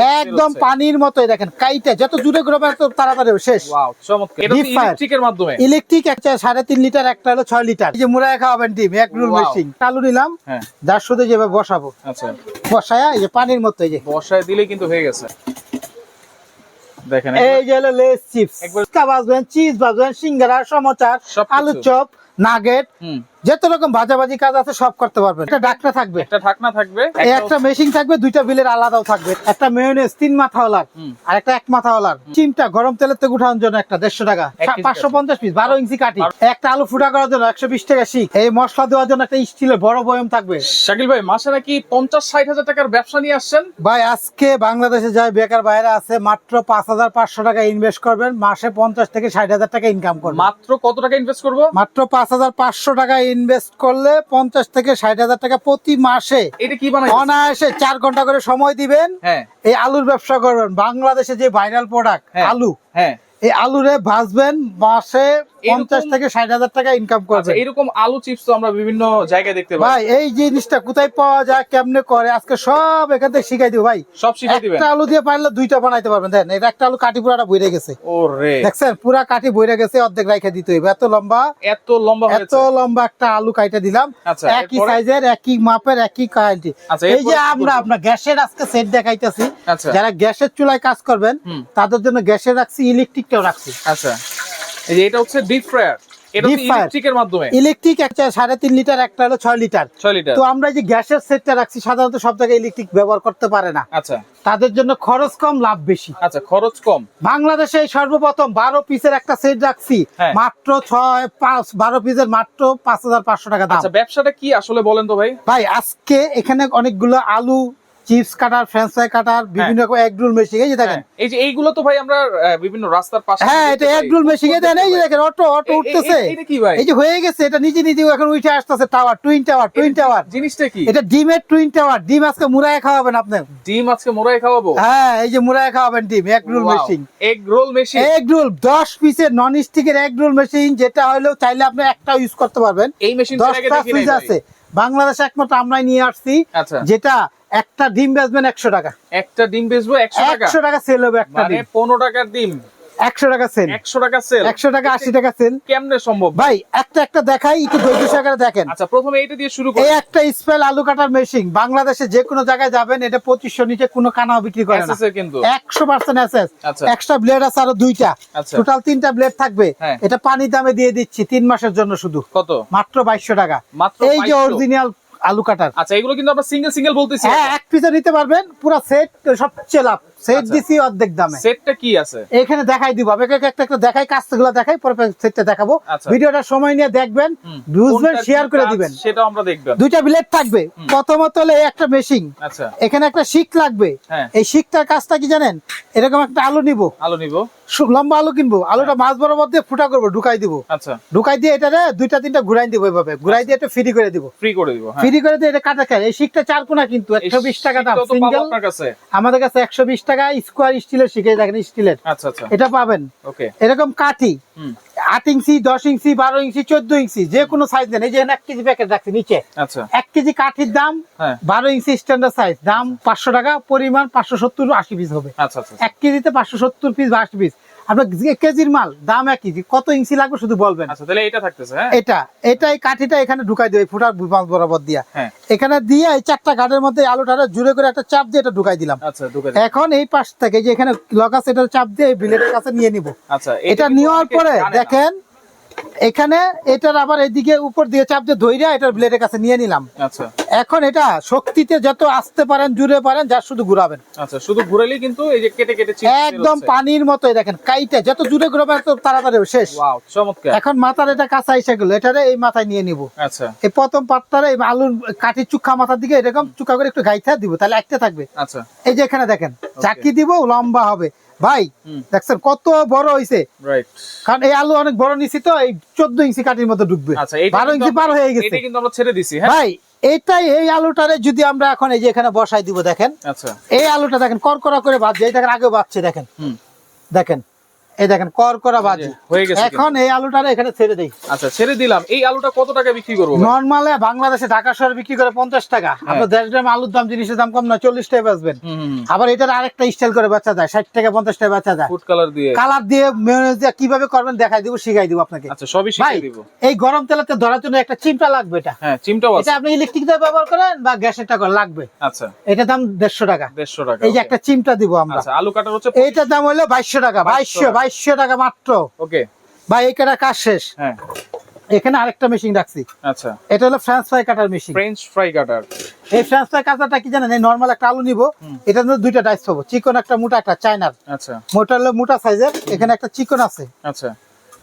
একদম পানির মতোই দেখেন কাইটা যত জুড়ে ঘুরবে তত তাড়াতাড়ি শেষ. ইলেকট্রিকের মাধ্যমে। ইলেকট্রিক একটা সাড়ে তিন লিটার একটা হলো ছয় লিটার। যে মুড়ায় খাওয়াবেন ডিম এক রুল. মেশিন চালু নিলাম হ্যাঁ। যার শুধু যেভাবে বসাবো। আচ্ছা। বসায়া এই যে পানির মতো এই যে। বর্ষায় দিলেই কিন্তু হয়ে গেছে। দেখেন এই যে হলো লেস চিপস। ভাজবেন চিজ ভাজবেন সিঙ্গারা সমচার। আলু চপ নাগেট। হুম। যত রকম ভাজাভাজি কাজ আছে সব করতে পারবেন। একটা ডাকনা থাকবে। একটা ঢাকনা থাকবে একটা মেশিন থাকবে দুইটা বিলের আলাদাও থাকবে। একটা মেয়নেজ তিন মাথাওয়ালার হুম। আর একটা এক মাথাওয়ালার চিমটা গরম তেলের থেকে উঠানোর জন্য একটা দেড়শো টাকা। পাঁচশো পঞ্চাশ পিস বারো ইঞ্চি কাটি একটা আলু ফুটা করার জন্য একশো বিশ টাকা শিখ এই মশলা দেওয়ার জন্য একটা স্টিলের বড় বয়ম থাকবে। শাকিল ভাই মাসে নাকি পঞ্চাশ ষাট হাজার টাকার ব্যবসা নিয়ে আসছেন? ভাই আজকে বাংলাদেশে যাই বেকার বাইরে আছে মাত্র পাঁচ হাজার পাঁচশো টাকা ইনভেস্ট করবেন। মাসে পঞ্চাশ থেকে ষাট হাজার টাকা ইনকাম করবেন। মাত্র কত টাকা ইনভেস্ট করব? মাত্র পাঁচ হাজার পাঁচশো টাকা ইনভেস্ট করলে পঞ্চাশ থেকে ষাট হাজার টাকা প্রতি মাসে এটা কি অনায়াসে চার ঘণ্টা করে সময় দিবেন। হ্যাঁ। এই আলুর ব্যবসা করবেন বাংলাদেশে যে ভাইরাল প্রোডাক্ট হ্যাঁ। আলু। হ্যাঁ। এই আলুরে ভাজবেন মাসে পঞ্চাশ থেকে ষাট হাজার টাকা ইনকাম আচ্ছা করবেন। এরকম আলু চিপস তো আমরা বিভিন্ন জায়গায় দেখতে পাই ভাই এই জিনিসটা কোথায় পাওয়া যায় কেমনে করে আজকে সব এখান থেকে শিখাই দিব ভাই। সব শিখে দিবেন। একটা আলু দিয়ে পারলে দুইটা বানাইতে পারবেন দেখেন এটা একটা আলু কাটি পুরাটা বইরে গেছে। ও রে দেখছেন পুরা কাঠি বইরে গেছে অর্ধেক রাইখে দিতে হইবে। এত লম্বা এত লম্বা এত লম্বা একটা আলু কাইটা দিলাম। আচ্ছা, একই সাইজের একই মাপের একই কোয়ালিটি আচ্ছা, এই যে আমরা আপনার গ্যাসের আজকে সেট দেখাইতেছি। যারা গ্যাসের চুলায় কাজ করবেন তাদের জন্য গ্যাসের রাখছি রাখছি। আচ্ছা। এই যে এটা হচ্ছে ডিপ ফ্রায়ার এটা Deep হচ্ছে fryer। ইলেকট্রিকের মাধ্যমে। ইলেকট্রিক একটা সাড়ে তিন লিটার একটা হলো ছয় লিটার ছয় লিটার তো আমরা যে গ্যাসের সেটটা রাখছি সাধারণত সব জায়গায় ইলেকট্রিক ব্যবহার করতে পারে না। আচ্ছা। তাদের জন্য খরচ কম লাভ বেশি। আচ্ছা খরচ কম। বাংলাদেশে সর্বপ্রথম বারো পিসের একটা সেট রাখছি হ্যাঁ। মাত্র ছয় পাঁচ বারো পিসের মাত্র পাঁচ হাজার পাঁচশো টাকা দাম। আচ্ছা ব্যবসাটা কি আসলে বলেন তো ভাই? ভাই আজকে এখানে অনেকগুলো আলু chips cutter french fry cutter বিভিন্ন রকম এগ রোল মেশিন এই যে দেখেন। হ্যাঁ, এই যে এইগুলো তো ভাই আমরা বিভিন্ন রাস্তার পাশে হ্যাঁ এটা এগ রোল মেশিন এই দেখেন এই যে দেখেন অটো অটো উঠতেছে এটা কি ভাই এই যে হয়ে গেছে এটা নিজে নিজে এখন উঠে আসতেছে tower twin tower twin tower জিনিসটা কি এটা ডিমের টুইন টাওয়ার ডিম আজকে খাওয়াবেন আপনি ডিম আজকে খাওয়াবো হ্যাঁ এই যে খাওয়াবেন ডিম egg roll machine egg roll machine egg roll দশ পিসের নন স্টিকের এগ রোল মেশিন যেটা হলো চাইলে আপনি একটা ইউজ করতে পারবেন এই মেশিন আছে বাংলাদেশে একমাত্র আমরাই নিয়ে আসছি যেটা একটা ডিম বেচবেন একশো টাকা। একটা ডিম বেচবো একশো টাকা? একশো টাকা সেল হবে একটা মানে ডিম। পনেরো টাকার ডিম। একশো টাকা সেল একশো টাকা সেল একশো টাকা আশি টাকা সেল কেমনে সম্ভব? ভাই একটা একটা দেখাই একটু ধৈর্য সহকারে দেখেন। আচ্ছা প্রথমে এইটা দিয়ে শুরু করি। একটা স্পেল আলু কাটার মেশিন বাংলাদেশে যে কোনো জায়গায় যাবেন এটা পঁচিশশো নিচে কোনো কানাও বিক্রি করে না। কিন্তু। একশো পার্সেন্ট এসএস আচ্ছা। এক্সট্রা ব্লেড আছে আরও দুইটা। আচ্ছা। টোটাল তিনটা ব্লেড থাকবে। হ্যাঁ। এটা পানি দামে দিয়ে দিচ্ছি তিন মাসের জন্য শুধু। কত? মাত্র বাইশশো টাকা। মাত্র এই যে অরিজিনাল আলু কাটার। আচ্ছা এগুলো কিন্তু আমরা সিঙ্গেল সিঙ্গেল বলতেছি হ্যাঁ এক পিসে নিতে পারবেন পুরো সেট সবচেয়ে লাভ। সেট আচ্ছা। দিছি অর্ধেক দামে। সেটটা কি আছে? এখানে দেখাই দিব। আমি একটা একটা দেখাই কাজগুলো দেখাই পরে সেটটা দেখাবো। আচ্ছা। ভিডিওটা সময় নিয়ে দেখবেন বুঝবেন শেয়ার করে দিবেন। সেটাও আমরা দেখবেন দুইটা ব্লেড থাকবে। প্রথমত হলো একটা মেশিন আচ্ছা। এখানে একটা শিক লাগবে। হ্যাঁ। এই শিকটার কাজটা কি জানেন? এরকম একটা আলু নিব। আলো নিব। লম্বা আলু কিনবো। আলুটা মাছ বরাবর দিয়ে ফুটা করব ঢুকাই দিব। আচ্ছা। ঢুকাই দিয়ে এটা দুইটা তিনটা ঘুরাই দিব এইভাবে ঘুরাই দিয়ে এটা ফ্রি করে দিব। ফ্রি করে দিব হ্যাঁ। ফ্রি করে দিয়ে এটা কাটা খায় এই শিকটা চার কোনা কিন্তু একশো বিশ টাকা দাম সিঙ্গেল আমাদের কাছে একশো বিশ টাকা স্কোয়ার স্টিলের শিখে দেখেন স্টিলের। আচ্ছা আচ্ছা। এটা পাবেন। ওকে। এরকম কাঠি। আট ইঞ্চি দশ ইঞ্চি বারো ইঞ্চি চোদ্দ ইঞ্চি যে কোনো সাইজ দেন এই যে এক কেজি প্যাকেট রাখছি নিচে। আচ্ছা। এক কেজি কাঠির দাম হ্যাঁ। বারো ইঞ্চি স্ট্যান্ডার্ড সাইজ দাম পাঁচশো টাকা পরিমাণ পাঁচশো সত্তর আশি পিস হবে। এক কেজিতে পাঁচশো সত্তর পিস বা আশি পিস আপনার কেজির মাল দাম একই কত ইঞ্চি লাগবে শুধু বলবেন। আচ্ছা তাহলে এটা থাকতেছে হ্যাঁ? এটা এটা এই কাঠিটা এখানে ঢুকাই দিই ফুটার মাছ বরাবর দিয়া। হ্যাঁ। এখানে দিয়ে এই চারটা ঘাটের মধ্যে আলুটা জুড়ে করে একটা চাপ দিয়ে এটা ঢুকাই দিলাম। আচ্ছা এখন এই পাশ থেকে যে এখানে লক আছে এটা চাপ দিয়ে বিলেটের কাছে নিয়ে নিব। আচ্ছা এটা নেওয়ার পরে দেখেন এখানে এটার আবার এদিকে উপর দিয়ে চাপ দিয়ে ধইরা এটার ব্লেডের কাছে নিয়ে নিলাম। আচ্ছা। এখন এটা শক্তিতে যত আসতে পারেন জুড়ে পারেন যা শুধু ঘুরাবেন। আচ্ছা শুধু ঘুরালেই কিন্তু এই যে কেটে কেটে একদম পানির মতোই দেখেন কাইটা যত জুড়ে ঘুরাবেন তত তাড়াতাড়ি শেষ। ওয়াও চমৎকার। এখন মাথার এটা কাঁচা এসে গেল এটারে এই মাথায় নিয়ে নিব। আচ্ছা। এই প্রথম পাত্তারে এই আলুর কাঠি চুক্কা মাথার দিকে এরকম চুক্কা করে একটু গাইথা দিব তাহলে একটা থাকবে। আচ্ছা। এই যে এখানে দেখেন চাকি দিব লম্বা হবে। ভাই দেখছেন কত বড় হইছে? কারণ এই আলু অনেক বড় নিছি তো এই চোদ্দ ইঞ্চি কাঠির মধ্যে ঢুকবে আচ্ছা বারো ইঞ্চি পার হয়ে গেছে। কিন্তু আমরা ছেড়ে দিছি হ্যাঁ? ভাই এটাই এই আলুটারে যদি আমরা এখন এই যে এখানে বসাই দিব দেখেন? আচ্ছা। এই আলুটা দেখেন করকরা করে বাজছে এই দেখেন আগে বাজছে দেখেন। দেখেন এই দেখেন কর করা বাজি। হয়ে গেছে এখন এই আলুটা এখানে ছেড়ে দেই। আচ্ছা ছেড়ে দিলাম। এই আলুটা কত টাকা বিক্রি করব? নর্মালে বাংলাদেশে ঢাকা শহরে বিক্রি করে পঞ্চাশ টাকা। আপনার দেড় গ্রাম আলুর দাম জিনিসের দাম কম না চল্লিশ টাকা বেচবেন। আবার এটার আরেকটা স্টাইল করে বেচা যায় ষাট টাকা পঞ্চাশ টাকা বেচা যায়। ফুড কালার দিয়ে। কালার দিয়ে মেয়নিজ দিয়ে কীভাবে করবেন দেখাই দিব শিখাই দিব আপনাকে। আচ্ছা সবই ভাই শিখিয়ে দিব। এই গরম তেলেতে ধরার জন্য একটা চিমটা লাগবে এটা। হ্যাঁ চিমটাও আছে। এটা আপনি ইলেকট্রিক দিয়ে ব্যবহার করেন বা গ্যাসের টাকা লাগবে। আচ্ছা। এটা দাম দেড়শো টাকা। দেড়শো টাকা এই যে একটা চিমটা দিব আমরা। আচ্ছা আলু কাটার হচ্ছে এইটার দাম হলো বাইশশো টাকা বাইশশো বাইশশো টাকা মাত্র। ওকে। ভাই এই কাটা কাজ শেষ। হ্যাঁ। এখানে আরেকটা মেশিন রাখছি। আচ্ছা। এটা হলো France fry cutter machine french fry cutter এই ফ্রান্স ফ্রাই কাটারটা কি জানেন? এই নর্মাল একটা আলু নিব। এটা মধ্যে দুইটা ডাইস পাবো চিকন একটা মোটা একটা চায়নার আচ্ছা। মোটা হলো মোটা সাইজের এখানে একটা চিকন আছে। আচ্ছা।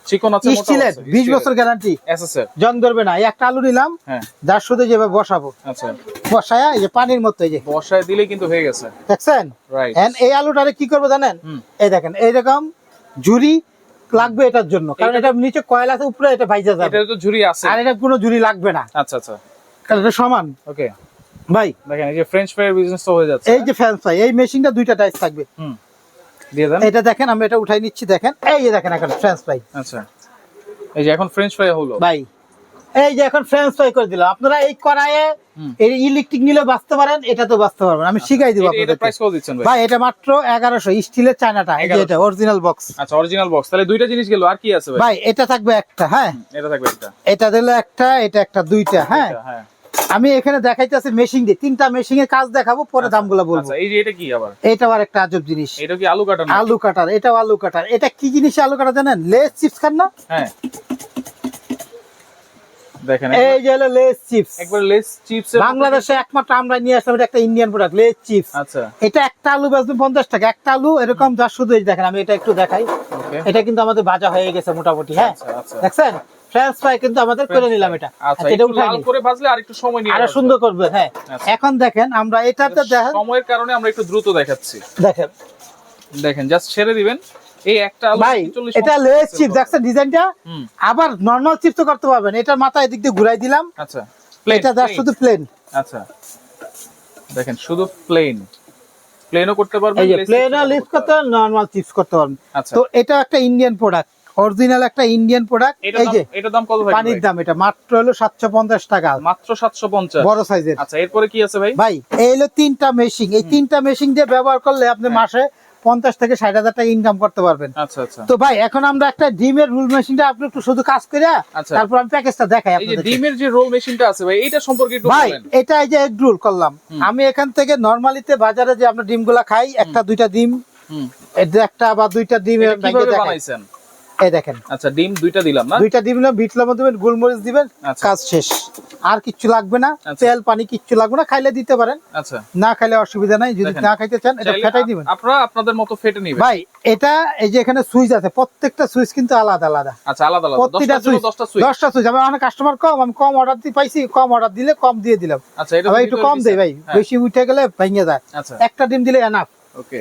চিকন আছে মোটাও স্টিলের আছে, বিশ steel বছর গ্যারান্টি এসএসএর জং ধরবে না। এই একটা আলু নিলাম। হ্যাঁ। যার শুধু যেভাবে বসাবো। আচ্ছা। বসায়া এই যে পানির মতো এই যে। বসায় দিলে কিন্তু হয়ে গেছে। দেখছেন? রাইট এই আলুটারে কি করব জানেন? এই দেখেন এইরকম ঝুরি লাগবে এটার জন্য। কারণ এটা নিচে কয়লা আছে উপরে এটা ভাইজা যাবে। এটা তো ঝুড়ি আছে। আর এটা কোনো ঝুড়ি লাগবে না। আচ্ছা আচ্ছা। কারণ এটা সমান। ওকে। ভাই। দেখেন এই যে ফ্রেঞ্চ ফ্রাই বিজনেস তো হয়ে যাচ্ছে। এই যে ফ্রেঞ্চ ফ্রাই এই মেশিনটা দুইটা টাইস থাকবে। হুম। দিয়ে দেন। এটা দেখেন আমি এটা উঠাই নিচ্ছি দেখেন। এই যে দেখেন এখন ফ্রেঞ্চ ফ্রাই আচ্ছা। এই যে এখন ফ্রেঞ্চ ফ্রাই হলো। ভাই। এই যে এখন ফ্রেঞ্চ ফ্রাই করে দিলাম। আপনারা এই কড়াইয়ে এই ইলেকট্রিক নিলে বাঁচতে পারেন এটা তো বাঁচতে পারবেন। আমি শিখাই দিব আপনাদের প্রাইস কত দিচ্ছেন ভাই? ভাই এটা মাত্র এগারোশো। স্টিলের চায়নাটা এই যে এটা অরিজিনাল বক্স আচ্ছা অরিজিনাল বক্স তাহলে দুইটা জিনিস গেল আর কি আছে ভাই? ভাই এটা থাকবে একটা হ্যাঁ। এটা থাকবে একটা। এটা দিলে একটা এটা একটা দুইটা হ্যাঁ। হ্যাঁ। আমি এখানে দেখাইতেছি মেশিন দিয়ে। তিনটা মেশিন এর কাজ দেখাবো পরে দামগুলো বলব। আচ্ছা এই যে এটা কি আবার? এটা আর একটা আজব জিনিস। এটা কি আলু কাটা না আলু কাটার এটাও আলু কাটার। এটা কি জিনিস আলু কাটা জানেন? লেস চিপস খান না? হ্যাঁ। দেখেন এই যে হলো লেস চিপস। একবার লেস চিপস বাংলাদেশে একমাত্র আমরা নিয়ে আসলাম এটা একটা ইন্ডিয়ান প্রোডাক্ট লেস চিপস। আচ্ছা। এটা একটা আলু টাকা একটা আলু এরকম যা শুধু এই দেখেন আমি এটা একটু দেখাই। এটা কিন্তু আমাদের ভাজা হয়ে গেছে মোটামুটি হ্যাঁ? আচ্ছা আচ্ছা। দেখছেন? ফ্রেঞ্চ ফ্রাই কিন্তু আমাদের করে নিলাম এটা। আচ্ছা এটা উঠাই। করে ভাজলে আর একটু সময় নিয়ে আরও সুন্দর করবে হ্যাঁ। এখন দেখেন আমরা এটাতে দেখেন সময়ের কারণে আমরা একটু দ্রুত দেখাচ্ছি। দেখেন। দেখেন জাস্ট ছেড়ে দিবেন। এই একটা ভাই এটা লেস চিপস দেখছেন ডিজাইনটা? আবার নর্মাল চিপস করতে পারবেন এটার মাথা এদিক দিয়ে ঘুরাই দিলাম। আচ্ছা এটা যা শুধু প্লেন আচ্ছা দেখেন শুধু প্লেন প্লেনও করতে পারবেন এই যে lace প্লেন chips ও লিফট করতে করতে চিপস করতে পারবেন। আচ্ছা। তো এটা একটা ইন্ডিয়ান প্রোডাক্ট অরিজিনাল একটা ইন্ডিয়ান প্রোডাক্ট এই যে এটার দাম কত ভাই পানির দাম এটা মাত্র হলো টাকা। মাত্র 750 বড় সাইজের আচ্ছা এরপরে কি আছে ভাই? ভাই এই হলো তিনটা মেশিন এই তিনটা মেশিন দিয়ে ব্যবহার করলে আপনি হ্যাঁ। মাসে পঞ্চাশ থেকে ষাট হাজার টাকা ইনকাম করতে পারবেন। আচ্ছা আচ্ছা। তো ভাই এখন আমরা একটা ডিমের রুল মেশিনটা আপনি একটু শুধু কাজ করে আচ্ছা। তারপর আমি প্যাকেজটা দেখাই আপনাদের ডিমের যে রোল মেশিনটা আছে ভাই এটা সম্পর্কে একটু ভাই এটা এই যে এগ রুল করলাম। আমি এখান থেকে নর্মালিতে বাজারে যে আমরা ডিমগুলা খাই একটা দুইটা ডিম এটা একটা বা দুইটা ডিম বানাইছেন? এই দেখেন। আচ্ছা ডিম দুইটা দিলাম না? দুইটা ডিম দিলাম বিট লবণ দিবেন গোলমরিচ দিবেন আচ্ছা। কাজ শেষ। আর কিচ্ছু লাগবে না আচ্ছা। তেল পানি কিচ্ছু লাগবে না খাইলে দিতে পারেন। আচ্ছা। না খাইলে অসুবিধা নাই যদি না খাইতে চান এটা ফেটাই দিবেন। আপনারা আপনাদের মতো ফেটে নিবেন। ভাই এটা এই যে এখানে সুইচ আছে প্রত্যেকটা সুইচ কিন্তু আলাদা আলাদা। আচ্ছা আলাদা আলাদা। প্রত্যেকটা সুইচ দশটা সুইচ। দশটা সুইচ। আমার অনেক কাস্টমার কম আমি কম অর্ডার দিয়ে পাইছি কম অর্ডার দিলে কম দিয়ে দিলাম। আচ্ছা এটা ভাই একটু কম দেই ভাই বেশি উঠে গেলে ভেঙে যায়। আচ্ছা। একটা ডিম দিলে এনাফ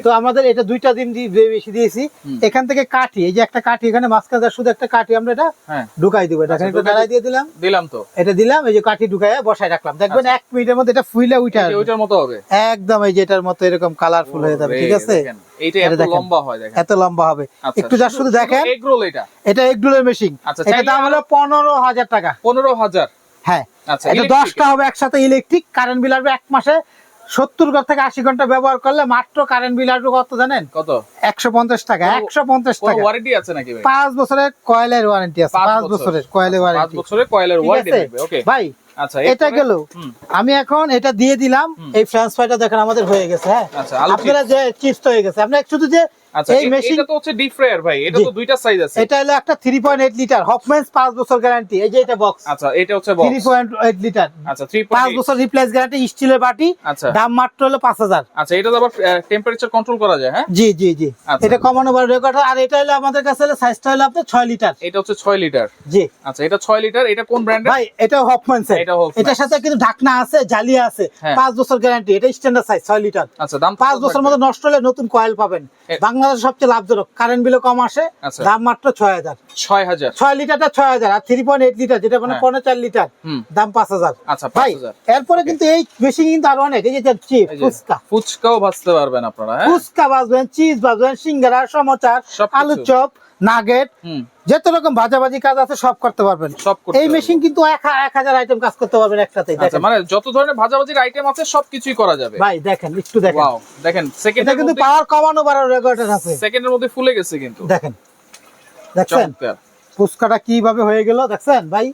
তো আমাদের এটা দুইটা দিয়ে বেশি দিয়েছি। এখান থেকে কাঠি এই যে একটা কাঠি এখানে মাঝখানে শুধু একটা কাঠি আমরা এটা হ্যাঁ। ঢুকাই দিব। এটা আচ্ছা, দাঁড়াই দিয়ে দিলাম। দিলাম তো। এটা দিলাম এই যে কাঠি ঢুকাই বসায় রাখলাম। দেখবেন এক মিনিটের মধ্যে এটা ফুইলে উঠে। ওইটার মতো হবে। একদম এই যে এটার মতো এরকম কালারফুল হয়ে যাবে ঠিক আছে? এইটা এত লম্বা হয় দেখেন। এত লম্বা হবে। আচ্ছা, একটু যা শুধু দেখেন। এগ রোল এটা এটা এগডুলের মেশিন আচ্ছা, এটা দাম হলো পনেরো হাজার টাকা। পনেরো হাজার। হ্যাঁ। আচ্ছা এটা electric দশটা হবে একসাথে ইলেকট্রিক কারেন্ট বিল আসবে এক মাসে সত্তর ঘর থেকে আশি ঘণ্টা ব্যবহার করলে মাত্র কারেন্ট বিল আসবে কত জানেন? কত? একশো পঞ্চাশ টাকা একশো পঞ্চাশ টাকা। ওয়ারেন্টি আছে নাকি পাঁচ বছরের কয়েলের ওয়ারেন্টি আছে? পাঁচ পাঁচ বছর। বছরের কয়েলের পাঁচ ওয়ারেন্টি বছরের কয়েলের ওয়ারেন্টি ওকে ভাই আচ্ছা এটা গেল। আমি এখন এটা দিয়ে দিলাম এই ফ্রান্স ফ্রাইটা দেখেন আমাদের হয়ে গেছে হ্যাঁ? আচ্ছা আপনারা যে চিপস হয়ে গেছে আপনার শুধু যে আচ্ছা এই মেশিন এটা তো হচ্ছে ডিপ ফ্রায়ার ভাই এটা তো দুইটা সাইজ আছে। এটা হলো একটা three point eight litre Hoffmans পাঁচ বছর গ্যারান্টি এই যে এটা বক্স আচ্ছা এটা হচ্ছে বক্স লিটার আচ্ছা 3.8 বছর রিপ্লেস গ্যারান্টি স্টিলের বাটি আচ্ছা। দাম মাত্র হলো আচ্ছা এটা আবার টেম্পারেচার কন্ট্রোল করা যায় হ্যাঁ? জি জি জি। আচ্ছা। এটা কমানো বার রেকর্ড আর এটা হলো আমাদের কাছে হলো সাইজটা হলো আপনার ছয় লিটার এটা হচ্ছে 6 লিটার জি। আচ্ছা এটা 6 লিটার এটা কোন ব্র্যান্ডের ভাই এটা হফম্যান্স এটা এটার সাথে কিন্তু ঢাকনা আছে জালি আছে হ্যাঁ। পাঁচ বছর গ্যারান্টি এটা স্ট্যান্ডার্ড সাইজ ছয় লিটার আচ্ছা দাম পাঁচ বছর মধ্যে নষ্ট হলে নতুন কয়েল পাবেন। এ- বাংলাদেশ সবচেয়ে লাভজনক। কারেন্ট বিলও কম আসে আচ্ছা। দাম মাত্র ছয় হাজার। ছয় হাজার। ছয় লিটারটা ছয় হাজার আর থ্রি পয়েন্ট এইট লিটার যেটা মানে হ্যাঁ। পনেরো চার লিটার দাম পাঁচ হাজার। আচ্ছা ভাই এরপরে কিন্তু এই মেশিন কিন্তু আরও অনেক এই যে চিপ ফুচকা। ফুচকাও ভাজতে পারবেন আপনারা হ্যাঁ? ফুচকা ভাজবেন চিজ ভাজবেন সিঙ্গারা সমোচার। আলু চপ নাগেট হুম। যত রকম ভাজাভাজি কাজ আছে সব করতে পারবেন। সব এই মেশিন কিন্তু এক হাজার আইটেম কাজ করতে পারবেন একটাতেই আচ্ছা মানে যত ধরনের ভাজাভাজির আইটেম আছে সবকিছুই করা যাবে। ভাই দেখেন একটু দেখেন। দেখেন এটা কিন্তু পাওয়ার কমানো বাড়ানো রেকর্ডের আছে। সেকেন্ডের মধ্যে ফুলে গেছে কিন্তু। দেখেন। দেখছেন? ফুচকাটা কীভাবে হয়ে গেল দেখছেন ভাই?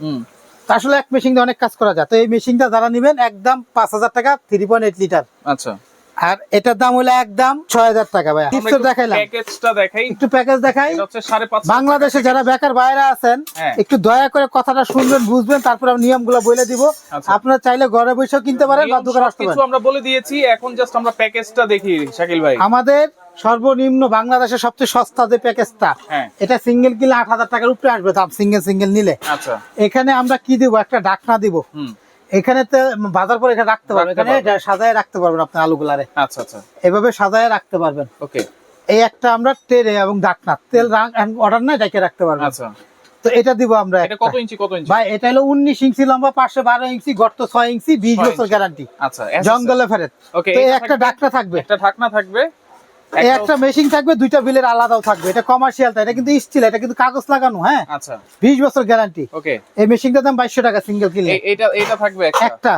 হুম। তা আসলে এক মেশিন দিয়ে অনেক কাজ করা যায়। তো এই মেশিনটা যারা নেবেন একদম পাঁচ হাজার টাকা থ্রি পয়েন্ট এইট লিটার আচ্ছা। আর এটার দাম হলো একদম ছয় হাজার টাকা ভাই দেখাইলাম। একটু প্যাকেজ দেখাই। বাংলাদেশে যারা বেকার বাইরে আছেন হ্যাঁ। একটু দয়া করে কথাটা শুনবেন বুঝবেন তারপর আমি নিয়মগুলো বলে দিব। আচ্ছা। আপনারা চাইলে ঘরে বসেও কিনতে পারেন বা দোকানে আসতে পারেন। আমরা বলে দিয়েছি এখন জাস্ট আমরা প্যাকেজটা দেখি শাকিল ভাই। আমাদের সর্বনিম্ন বাংলাদেশের সবচেয়ে সস্তা যে প্যাকেজটা হ্যাঁ। এটা সিঙ্গেল কিলে আট হাজার টাকার উপরে আসবে দাম সিঙ্গেল সিঙ্গেল নিলে। আচ্ছা। এখানে আমরা কি দিব? একটা ডাকনা দিব। এখানে তো বাজার পরে এখানে রাখতে পারবেন। এখানে সাজায় রাখতে পারবেন আপনি আলুগুলারে। আচ্ছা আচ্ছা। এভাবে সাজায় রাখতে পারবেন। ওকে। এই একটা আমরা টেরে এবং ডাকনা তেল অর্ডার নাই ডাকে রাখতে পারবেন। আচ্ছা। তো এটা দিব আমরা এটা কত ইঞ্চি কত ইঞ্চি? ভাই এটা হলো উনিশ ইঞ্চি লম্বা পাঁচশো বারো ইঞ্চি গর্ত ছয় ইঞ্চি বিশ ছয় বছর গ্যারান্টি আচ্ছা জঙ্গলে ফেরত। ওকে তো এই একটা ডাকনা থাকবে। একটা ঢাকনা থাকবে। একটা মেশিন থাকবে দুইটা বিলের আলাদাও থাকবে। এটা কমার্শিয়াল এটা কিন্তু স্টিল এটা কিন্তু কাগজ লাগানো হ্যাঁ? আচ্ছা। বিশ বছর গ্যারান্টি ওকে এই মেশিনটার দাম বাইশশো টাকা সিঙ্গেল এটা এটা থাকবে একটা।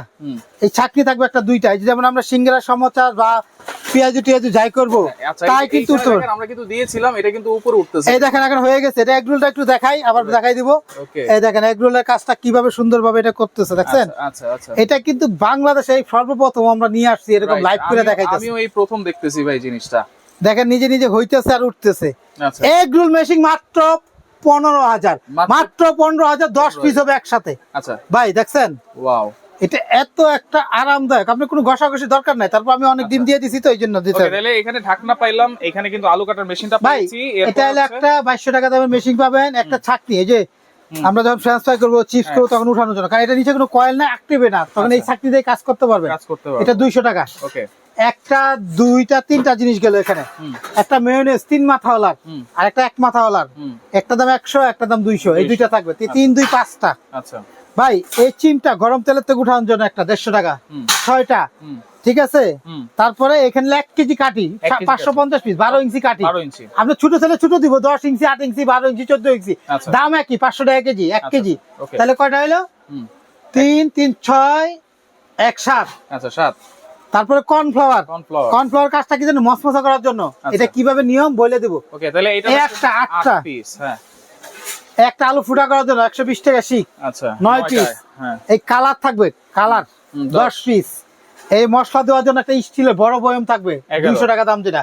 এই ছাকনি থাকবে একটা দুইটা। যেমন আমরা সিঙ্গারা সমোচা বা পেঁয়াজু টিয়াজু যাই করব আচ্ছা তাই কিন্তু উঠতে আমরা কিন্তু দিয়েছিলাম এটা কিন্তু উপরে উঠতেছে। এই দেখেন এখন হয়ে গেছে। এটা এগরোলটা একটু দেখাই আবার দেখাই দিব। এই দেখেন এগরোলের কাজটা কীভাবে সুন্দরভাবে এটা করতেছে দেখছেন? আচ্ছা আচ্ছা এটা কিন্তু বাংলাদেশে এই সর্বপ্রথম আমরা নিয়ে আসছি এরকম লাইভ করে দেখাইতেছি। আমিও এই প্রথম দেখতেছি ভাই জিনিসটা। দেখেন নিজে নিজে হইতেছে আর উঠতেছে। আচ্ছা। এগরোল মেশিন মাত্র পনেরো হাজার। মাত্র- পনেরো হাজার দশ পিস হবে একসাথে। আচ্ছা। ভাই দেখছেন? এটা এত একটা আরামদায়ক। আপনি কোনো ঘষাঘষি দরকার নাই। তারপর আমি অনেক দিন দিয়ে দিছি তো এই জন্য দিতে তাহলে এখানে ঢাকনা পাইলাম। এখানে কিন্তু আলু কাটার মেশিনটা ভাই এটা হলো একটা বাইশশো টাকা দামের মেশিন পাবেন একটা ছাকনি। এই যে আমরা যখন ফ্রাই করব চিপস হ্যাঁ। করব তখন উঠানোর জন্য। কারণ এটা নিচে কোনো কয়েল না অ্যাক্টিভে না। তখন এই আচ্ছা। ছাকনি দিয়ে কাজ করতে পারবে কাজ করতে পারবে এটা দুইশো টাকা। ওকে। একটা দুইটা তিনটা জিনিস গেল এখানে। একটা মেয়নেজ তিন মাথাওয়ালার হুম। আর একটা এক মাথাওয়ালার। হুম। একটা দাম একশো একটা দাম দুইশো এই দুইটা থাকবে। তিন দুই পাঁচটা। আচ্ছা। ভাই এই চিমটা গরম তেলের থেকে উঠানোর জন্য একটা দেড়শো টাকা। ছয়টা। ঠিক আছে? তারপরে এখানে এক কেজি কাটি। পাঁচশো পঞ্চাশ পিস বারো ইঞ্চি কাটি। আপনি ছোট ছেলে ছোট দিব দশ ইঞ্চি আট ইঞ্চি বারো ইঞ্চি চোদ্দ ইঞ্চি। আচ্ছা। দাম একই পাঁচশো টাকা কেজি এক আচ্ছা, কেজি। তাহলে কয়টা হলো হুম। তিন তিন ছয় এক সাত। আচ্ছা সাত। তারপরে কর্নফ্লাওয়ার। কর্নফ্লাওয়ার। কাজটা কি জানো? মশমশা করার জন্য। আচ্ছা। এটা কীভাবে নিয়ম বলে দেবো। ওকে তাহলে এটা একটা, আটটা। পিস হ্যাঁ। একটা আলু ফুটা করার জন্য একশো বিশ টাকা শিখ আচ্ছা নয় পিস হ্যাঁ। এই কালার থাকবে কালার। দশ। পিস এই মশলা দেওয়ার জন্য একটা স্টিলের বড় বয়ম থাকবে। দুইশো টাকা দাম যেটা।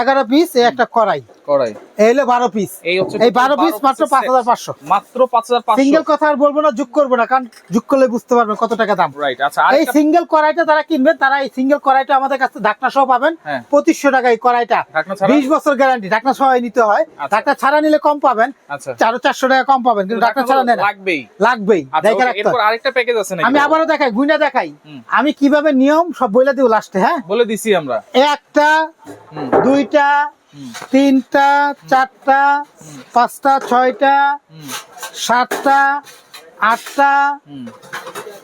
এগারো পিস এই একটা কড়াই। কড়াই। এই হলো বারো পিস এই হচ্ছে এই বারো পিস মাত্র পাঁচ হাজার পাঁচশো। মাত্র পাঁচ হাজার পাঁচশো। সিঙ্গেল কথা আর বলব না যোগ করব না কারণ যোগ করলে বুঝতে পারবেন কত টাকা দাম। রাইট আচ্ছা এই সিঙ্গেল কড়াইটা তারা কিনবেন তারা এই সিঙ্গেল কড়াইটা আমাদের কাছে ঢাকনা সহ পাবেন। হ্যাঁ। পঁচিশশো টাকা এই কড়াইটা। ঢাকনা ছাড়া? বিশ বছর গ্যারান্টি ঢাকনা সহ নিতে হয়। আচ্ছা। ঢাকনা ছাড়া নিলে কম পাবেন। আচ্ছা। টাকা কম পাবেন কিন্তু ঢাকনা ছাড়া নেন লাগবেই। লাগবেই দেখে রাখতে এরপর আরেকটা প্যাকেজ আছে নাকি? আমি আবারও দেখাই গুইনা দেখাই। আমি কীভাবে নিয়ম সব বলে দিব লাস্টে হ্যাঁ? বলে দিছি আমরা। একটা দুইটা তিনটা চারটা পাঁচটা ছয়টা সাতটা আটটা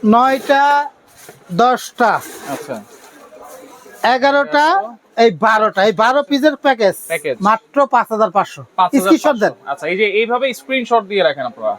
নয়টা দশটা। আচ্ছা। এগারোটা এই বারোটা এই বারো পিসের প্যাকেজ মাত্র পাঁচ হাজার পাঁচশো। স্ক্রিনশট দেন। আচ্ছা এই যে এইভাবে স্ক্রিনশট দিয়ে রাখেন আপনারা?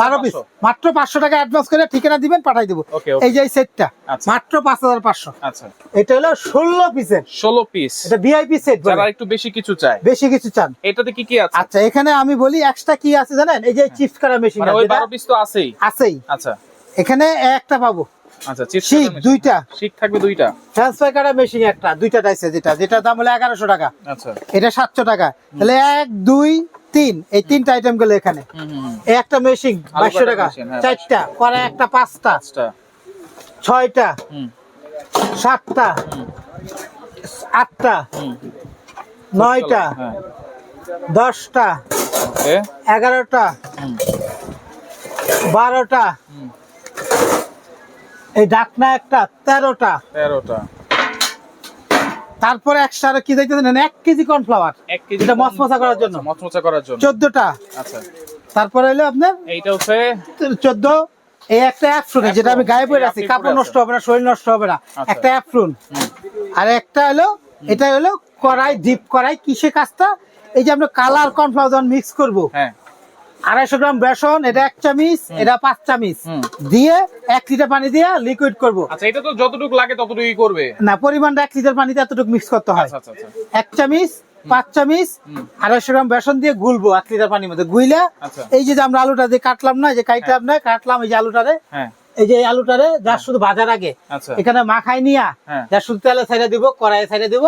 বারো পিস মাত্র পাঁচশো টাকা অ্যাডভান্স করে ঠিকানা দিবেন পাঠাই দিব। এই যে সেটটা আচ্ছা। মাত্র পাঁচ হাজার পাঁচশো। আচ্ছা। এটা হলো ষোলো পিসের ষোলো পিস এটা ভিআইপি সেট যারা একটু বেশি কিছু চায়। বেশি কিছু চান। এটাতে কি কি আছে? আচ্ছা এখানে আমি বলি এক্সট্রা কি আছে জানেন? এই যে চিপস করা মেশিন ওই বারো পিস তো আছেই। আছেই। আচ্ছা। এখানে একটা পাবো। আচ্ছা শিক দুইটা। শিক থাকবে দুইটা? ট্রান্সফার মেশিন একটা দুইটা ডাইসে যেটা যেটার দাম হলো এগারোশো টাকা। আচ্ছা। এটা সাতশো টাকা। তাহলে এক দুই তিন এই তিনটা আইটেমগুলো এখানে। একটা মেশিন বাইশশো টাকা। হ্যাঁ, চারটা পরে একটা পাঁচটা। ছয়টা। সাতটা। আটটা। নয়টা। হ্যাঁ। দশটা। এগারোটা। বারোটা। এই ডাকনা একটা তেরোটা। তেরোটা। তারপরে একসাথে কি দেখতে দেন এক কেজি কর্নফ্লাওয়ার এক কেজি এটা মচমচা করার জন্য। মচমচা করার জন্য। চোদ্দটা। আচ্ছা। তারপরে হলো আপনার? এইটা হচ্ছে চোদ্দ। এই একটা অ্যাপফ্রুন যেটা আমি গায়ে পরে আছি। কাপড় নষ্ট হবে না শরীর নষ্ট হবে না। আচ্ছা। একটা অ্যাপফ্রুন আর একটা হলো এটা হলো কড়াই ডিপ কড়াই কিসে কাজটা? এই যে আমরা কালার কর্নফ্লাওয়ার মিক্স করব হ্যাঁ। আড়াইশো গ্রাম বেসন এটা এক চামিচ এটা পাঁচ চামিচ। দিয়ে এক লিটার পানি দিয়ে লিকুইড করব। আচ্ছা এটা তো যতটুকু লাগে ততটুকুই করবে? না পরিমাণটা এক লিটার পানিতে এতটুকু মিক্স করতে হয়। আচ্ছা আচ্ছা এক চামিচ পাঁচ চামিচ আড়াইশো গ্রাম বেসন দিয়ে গুলবো এক লিটার পানির মধ্যে। গুইলা। এই যে যে আমরা আলুটা দিয়ে কাটলাম না যে কাটলাম না কাটলাম এই যে আলুটা হ্যাঁ। এই যে আলুটারে যা শুধু ভাজার আগে। আচ্ছা। এখানে মাখাই নিয়া হ্যাঁ। যা শুধু তেলে ছাইড়ে দিব কড়াইয়ে ছাইড়ে দিব।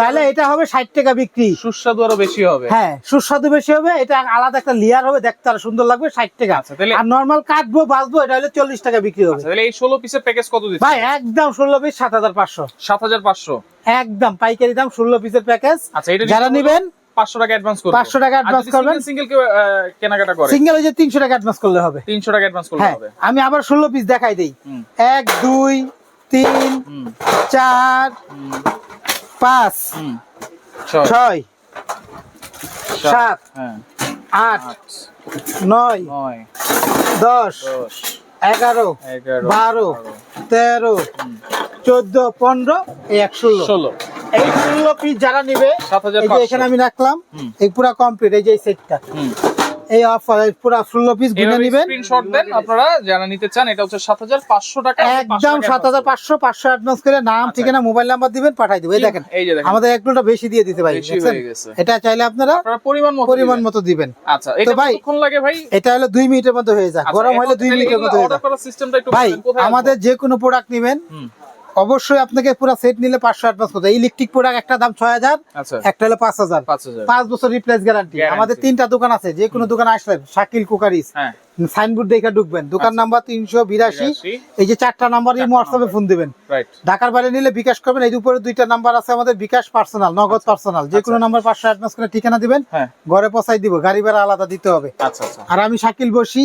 তাহলে এটা হবে ষাট টাকা বিক্রি। সুস্বাদু আরও বেশি হবে। হ্যাঁ সুস্বাদু বেশি হবে। এটা আলাদা একটা লেয়ার হবে দেখতে আরও সুন্দর লাগবে ষাট টাকা। আচ্ছা, তাহলে- আর নর্মাল কাটবো বাঁচবো এটা হলে চল্লিশ টাকা বিক্রি হবে। আচ্ছা তাহলে এই ষোলো পিসের প্যাকেজ কত দিচ্ছে ভাই একদম ষোলো পিস সাত হাজার পাঁচশো। সাত হাজার পাঁচশো। একদম পাইকারি দাম ষোলো পিসের প্যাকেজ আচ্ছা এটা যারা নিবেন পাঁচশো টাকা অ্যাডভান্স করবে। 500 টাকা advance করবেন। সিঙ্গেল কেউ কেনাকাটা করে। সিঙ্গেল হয়ে তিনশো টাকা অ্যাডভান্স করলে হবে। তিনশো টাকা অ্যাডভান্স করলে হ্যাঁ হবে। আমি আবার ষোলো পিস দেখাই দিই। হুম। এক দুই তিন হুম। চার হুম। পাঁচ হুম। ছয়। ছয় সাত। হ্যাঁ। আট আট। নয় নয়। দশ এগারো বারো তেরো চোদ্দ পনেরো এই এক ষোলো। ষোলো। এই ষোলো পিস যারা নিবে 7,500 এখানে আমি রাখলাম এই পুরা কমপ্লিট এই যে সেটটা এই অফার পুরা ষোলো পিস গুনে নিবেন। স্ক্রিনশট দেন আপনারা যারা নিতে চান এটা হচ্ছে সাত হাজার পাঁচশো টাকা একদম টাকা সাত হাজার পাঁচশো পাঁচশো অ্যাডভান্স করে নাম ঠিকানা মোবাইল নাম্বার দিবেন পাঠাই দেবো। এই দেখেন এই যে দেখেন। আমাদের একটুটা বেশি দিয়ে দিতে গেছে। এটা চাইলে আপনারা পরিমাণ মতো পরিমাণ। মতো দিবেন। আচ্ছা এটা ভাই- কতক্ষণ লাগে ভাই? এটা হলো দুই মিনিটের মধ্যে হয়ে যায় আচ্ছা, গরম হলে দুই মিনিটের মধ্যে হয়ে যায় ভাই আমাদের যে কোনো প্রোডাক্ট নিবেন। অবশ্যই আপনাকে পুরো সেট নিলে পাঁচশো অ্যাডভান্স করতে ইলেকট্রিক প্রোডাক্ট একটা দাম ছয় হাজার আচ্ছা। একটা হলো পাঁচ হাজার। পাঁচ বছর রিপ্লেস গ্যারান্টি আমাদের তিনটা দোকান আছে যে কোনো দোকানে আসলে শাকিল কুকারিস হ্যাঁ। সাইনবোর্ড দেখে ঢুকবেন। দোকান নাম্বার তিনশো বিরাশি। এই যে চারটা নাম্বার এই হোয়াটসঅ্যাপে ফোন দিবেন। ঢাকার বাইরে নিলে বিকাশ করবেন এই উপরে দুইটা নাম্বার আছে আমাদের বিকাশ পার্সোনাল নগদ পার্সোনাল যে কোনো নাম্বার পাঁচশো অ্যাডভান্স করে ঠিকানা দিবেন হ্যাঁ। ঘরে পৌঁছাই দিব গাড়ি ভাড়া আলাদা দিতে হবে। আচ্ছা আচ্ছা। আর আমি শাকিল বসি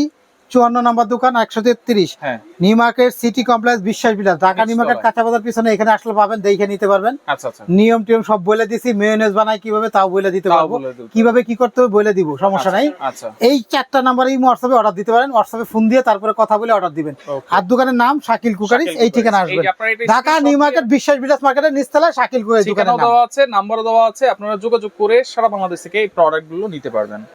চুয়ান্ন নাম্বার দোকান একশো তেত্রিশ। হ্যাঁ। নিউ মার্কেট সিটি কমপ্লেক্স বিশ্বাস বিলাস। ঢাকা নিউ মার্কেট কাঁচা বাজার পিছনে এখানে আসলে পাবেন দেখে নিতে পারবেন। আচ্ছা আচ্ছা। নিয়ম টিয়ম সব বলে দিছি মেয়নেজ বানাই কীভাবে তাও বলে দিতে পারব। কীভাবে কি করতে হবে বলে দিব সমস্যা নাই। আচ্ছা। এই চারটা নাম্বারে হোয়াটসঅ্যাপে অর্ডার দিতে পারেন হোয়াটসঅ্যাপে ফোন দিয়ে তারপরে কথা বলে অর্ডার দিবেন. আর দোকানের নাম শাকিল শাকিল এই ঠিকানা। এই এটা ঢাকা নিউ মার্কেট বিশ্বাস বিলাস মার্কেটের নিচতলায় শাকিল ঠিকানাও নাম। দেওয়া আছে নাম্বারও দেওয়া আছে আপনারা যোগাযোগ করে সারা বাংলাদেশ থেকে এই প্রোডাক্টগুলো নিতে পারবেন।